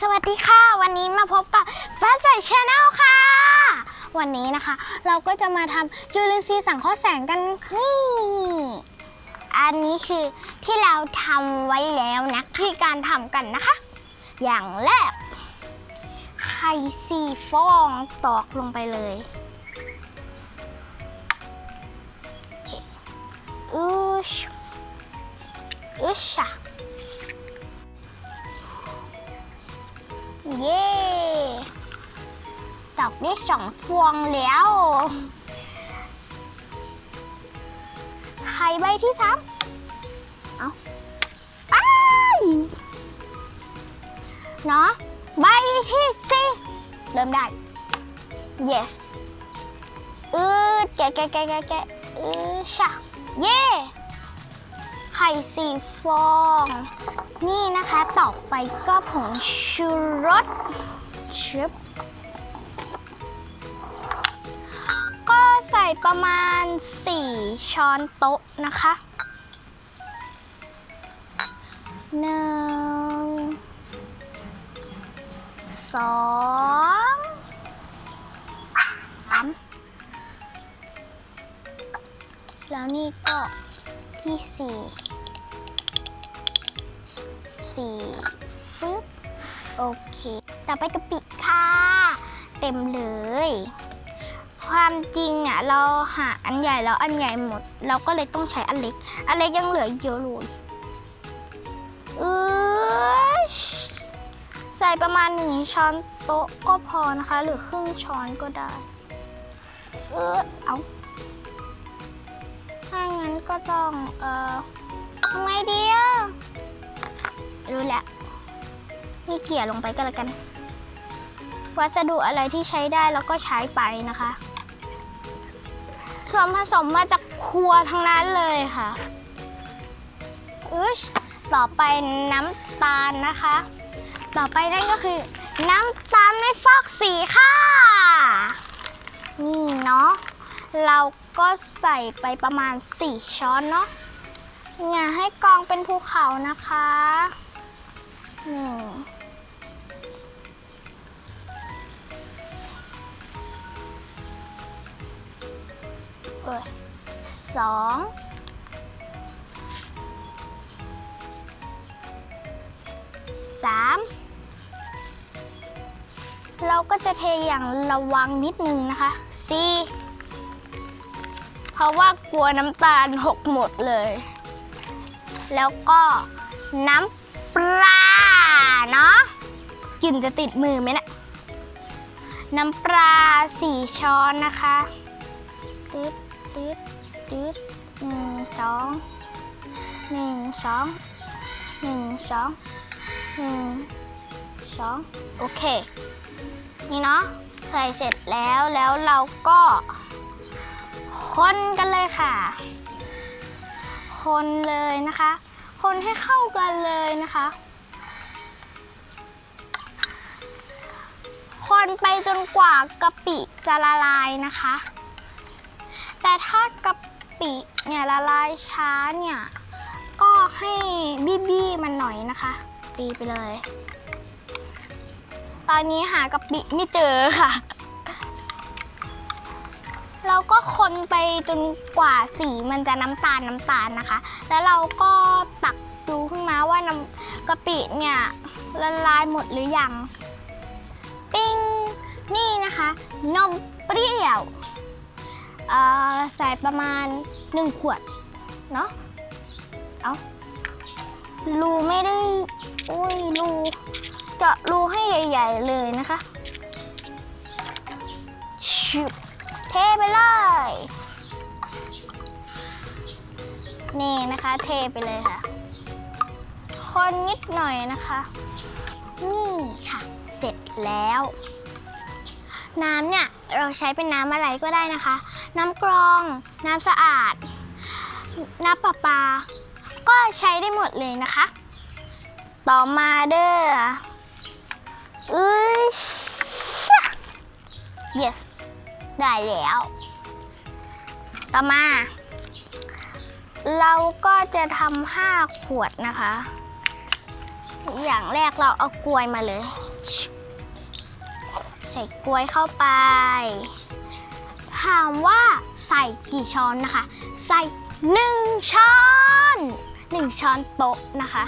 สวัสดีค่ะ วันนี้มาพบกับฟ้าใสชาแนลค่ะ วันนี้นะคะ เราก็จะมาทำจุลินทรีย์สังเคราะห์แสงกันนี่ อันนี้คือที่เราทำไว้แล้วนะที่การทำกันนะคะ อย่างแรกไข่สี่ฟองตอกลงไปเลยโอเคอือชอือชะ เย้ตอกได้สองฟองแล้ว ไข่ใบที่สามเอาอ้ยเนาะใบที่สี่เริ่มได้ yes อือแกะแกะแกะแกะแกอือชะเย่ ไข่สี่ฟอง นี่นะคะต่อไปก็ผงชูรสชึบก็ใส่ประมาณ 4 ช้อนโต๊ะนะคะหนึ่งสองสามแล้วนี่ก็ ที่สี่สี่ฟึบโอเค ต่อไปกะปิค่ะ เต็มเลย ความจริงอะเราหาอันใหญ่แล้วอันใหญ่หมด เราก็เลยต้องใช้อันเล็ก อันเล็กยังเหลือเยอะเลยเออใส่ประมาณหนึ่งช้อนโต๊ะก็พอนะคะ หรือครึ่งช้อนก็ได้ เออเอา ถ้างั้นก็ต้องเอ่อทำไงดีอะรู้แล้วนี่เกลี่ยลงไปก็แล้วกัน วัสดุอะไรที่ใช้ได้แล้วก็ใช้ไปนะคะ ส่วนผสมมาจากครัวทั้งนั้นเลยค่ะอึชต่อไปน้ำตาลนะคะ ต่อไปนั่นก็คือ น้ำตาลไม่ฟอกสีค่ะ นี่เนาะ เราก็ใส่ไปประมาณ 4 ช้อนเนาะอย่าให้กองเป็นภูเขานะคะหนึ่งเอ้ยสองสามเราก็จะเทอย่างระวังนิดนึงนะคะสี่ ราะว่ากลัวน้ำตาลหกหมดเลย แล้วก็น้ำปลาเนาะกลิ่นจะติดมือไหมเนะี่ยน้ำปลาสี่ช้อนนะคะตึ๊ดตึ๊ดตึ๊ดหนึ่งสองหนึ่งสองหนึ่งสองหนึ่งสองโอเค นี่เนาะใส่เสร็จแล้วแล้วเราก็ คนกันเลยค่ะ คนเลยนะคะ คนให้เข้ากันเลยนะคะ คนไปจนกว่ากะปิจะละลายนะคะ แต่ถ้ากะปิเนี่ยละลายช้าเนี่ยก็ให้บี้บี้มันหน่อยนะคะ ตีไปเลย ตอนนี้หากะปิไม่เจอค่ะ เราก็คนไปจนกว่าสีมันจะน้ำตาลน้ำตาลนะคะ แล้วเราก็ตักดูขึ้นมาว่าน้ำกะปิเนี่ยละลายหมดหรือยัง ปิ้ง นี่นะคะ นมเปรี้ยวใส่ประมาณ 1 ขวด เนาะเอารูไม่ได้อุ้ยรูเจาะรูให้ใหญ่ ๆ เลยนะคะชุด เทไปเลย นี่นะคะ เทไปเลยค่ะ คนนิดหน่อยนะคะ นี่ค่ะ เสร็จแล้ว น้ำเนี่ย เราใช้เป็นน้ำอะไรก็ได้นะคะ น้ำกรอง น้ำสะอาด น้ำประปา ก็ใช้ได้หมดเลยนะคะ ต่อมาเด้ออุ้ยชะ yes ได้แล้ว ต่อมา เราก็จะทำห้าขวดนะคะ อย่างแรกเราเอากลวยมาเลย ใส่กล้วยเข้าไป ถามว่าใส่กี่ช้อนนะคะ ใส่หนึ่งช้อนหนึ่งช้อนโต๊ะนะคะ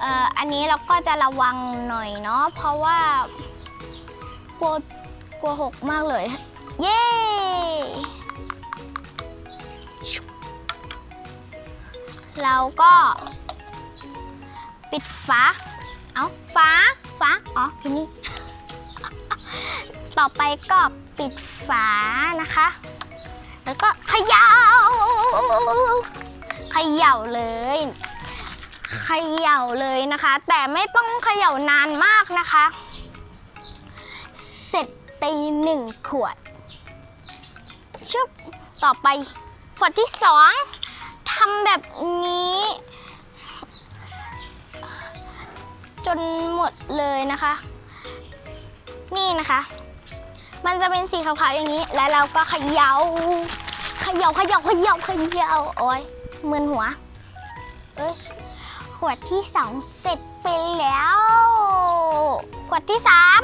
เอ่ออันนี้เราก็จะระวังหน่อยเนาะเพราะว่ากลัวกลัวหกมากเลย เย้เราก็ปิดฝา เอาฝาฝาอ๋อพี่นี่ ต่อไปก็ปิดฝานะคะ แล้วก็เขย่าเขย่าเลยเขย่าเลยนะคะ แต่ไม่ต้องเขย่านานมากนะคะ เสร็จไปหนึ่งขวด ชุบต่อไปขวดที่สองทำแบบนี้ จนหมดเลยนะคะ นี่นะคะ มันจะเป็นสีขาวๆอย่างนี้ แล้วเราก็เขยา่าเขย่าเขย่าเขย่าเขย่าโอ้ยมึนหัวเอ้ยขวดที่สองเสร็จไปแล้ว ขวดที่สาม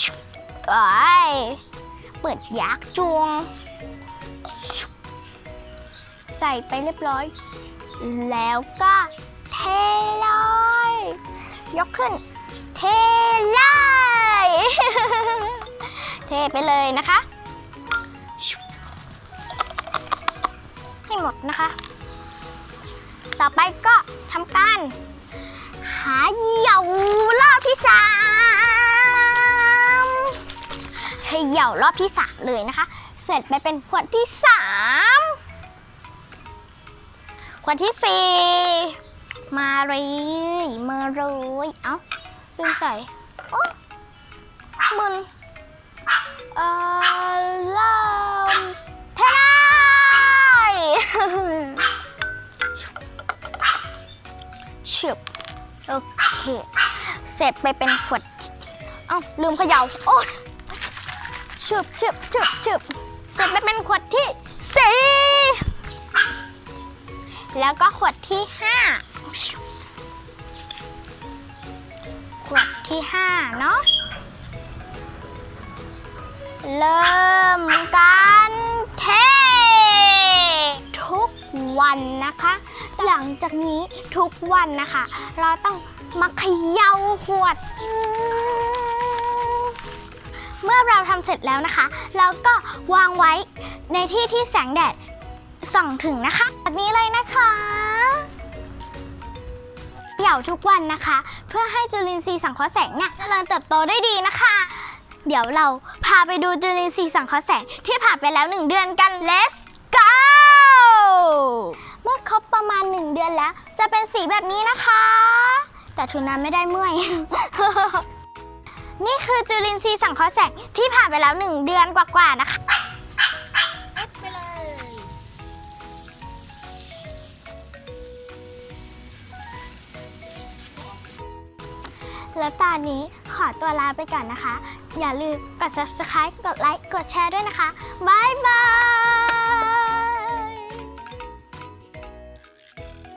ชุบเอ้ย เปิดยักษ์จวง ใส่ไปเรียบร้อย แล้วก็เทเลย ยกขึ้น เทเลย เทไปเลยนะคะ ให้หมดนะคะ ต่อไปก็ทำการ หาเหย่ารอบที่สาม ให้เหย่ารอบที่สามเลยนะคะ เสร็จไปเป็นขวดที่สามขวดที่สี่มาเลยมาเลยเอ้าลืมใส่โอ๊ะมึนเออเริ่มเทได้ชิบโอเค เสร็จไปเป็นขวดเอ้าลืมเขย่าโอ้ย ชึบชึบชึบชึบเสร็จไปเป็นขวดที่สี่แล้วก็ขวดที่ห้าขวดที่ห้าเนาะเริ่มการเททุกวันนะคะ หลังจากนี้ทุกวันนะคะ เราต้องมาเขย่าขวด เมื่อเราทำเสร็จแล้วนะคะ เราก็วางไว้ในที่ที่แสงแดดส่องถึงนะคะแบบนี้เลยนะคะเขย่าทุกวันนะคะ เพื่อให้จุลินทรีย์สังเคราะห์แสงเนี่ยเจริญเติบโตได้ดีนะคะ เดี๋ยวเราพาไปดูจุลินทรีย์สังเคราะห์แสงที่ผ่านไปแล้ว 1 เดือนกัน let's go เมื่อครบประมาณ 1 เดือนแล้ว จะเป็นสีแบบนี้นะคะ แต่ทุนนั้นไม่ได้เมื่อย นี่คือจุลินทรีย์สังเคราะห์แสงที่ผ่านไปแล้ว1เดือนกว่าๆนะคะไปเลย แล้วตอนนี้ขอตัวลาไปก่อนนะคะ อย่าลืมกด subscribe กดไลค์ กดแชร์ด้วยนะคะ บ๊ายบาย